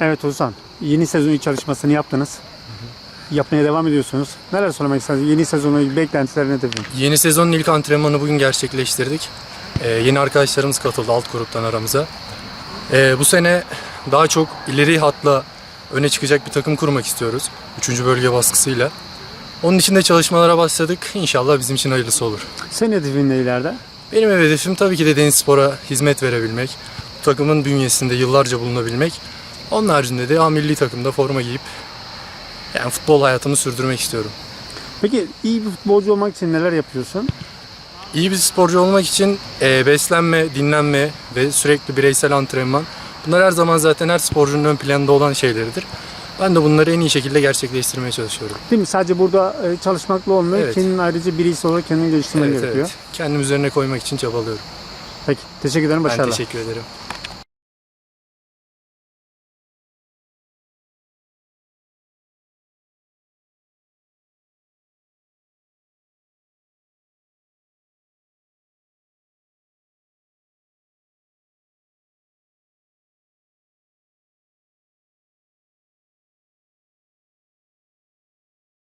Evet Ozan, yeni sezon çalışmasını yaptınız. Yapmaya devam ediyorsunuz. Neler söylemek istersiniz? Yeni sezonun beklentileri nedir? Yeni sezonun ilk antrenmanı bugün gerçekleştirdik. Ee, yeni arkadaşlarımız katıldı alt gruptan aramıza. Ee, bu sene daha çok ileri hatla öne çıkacak bir takım kurmak istiyoruz. Üçüncü bölge baskısıyla. Onun için de çalışmalara başladık. İnşallah bizim için hayırlısı olur. Senin hedefin ne ileride? Benim hedefim tabii ki de Deniz Spor'a hizmet verebilmek. Bu takımın bünyesinde yıllarca bulunabilmek. Onun haricinde de A milli takımda forma giyip yani futbol hayatımı sürdürmek istiyorum. Peki iyi bir futbolcu olmak için neler yapıyorsun? İyi bir sporcu olmak için e, beslenme, dinlenme ve sürekli bireysel antrenman. Bunlar her zaman zaten her sporcunun ön planında olan şeyleridir. Ben de bunları en iyi şekilde gerçekleştirmeye çalışıyorum. Değil mi? Sadece burada e, çalışmakla olmuyor. Evet. Kendin ayrıca birisi olarak kendini geliştirmen Evet, gerekiyor. evet. Kendim üzerine koymak için çabalıyorum. Peki, teşekkür ederim. Ben Başarılar. teşekkür ederim.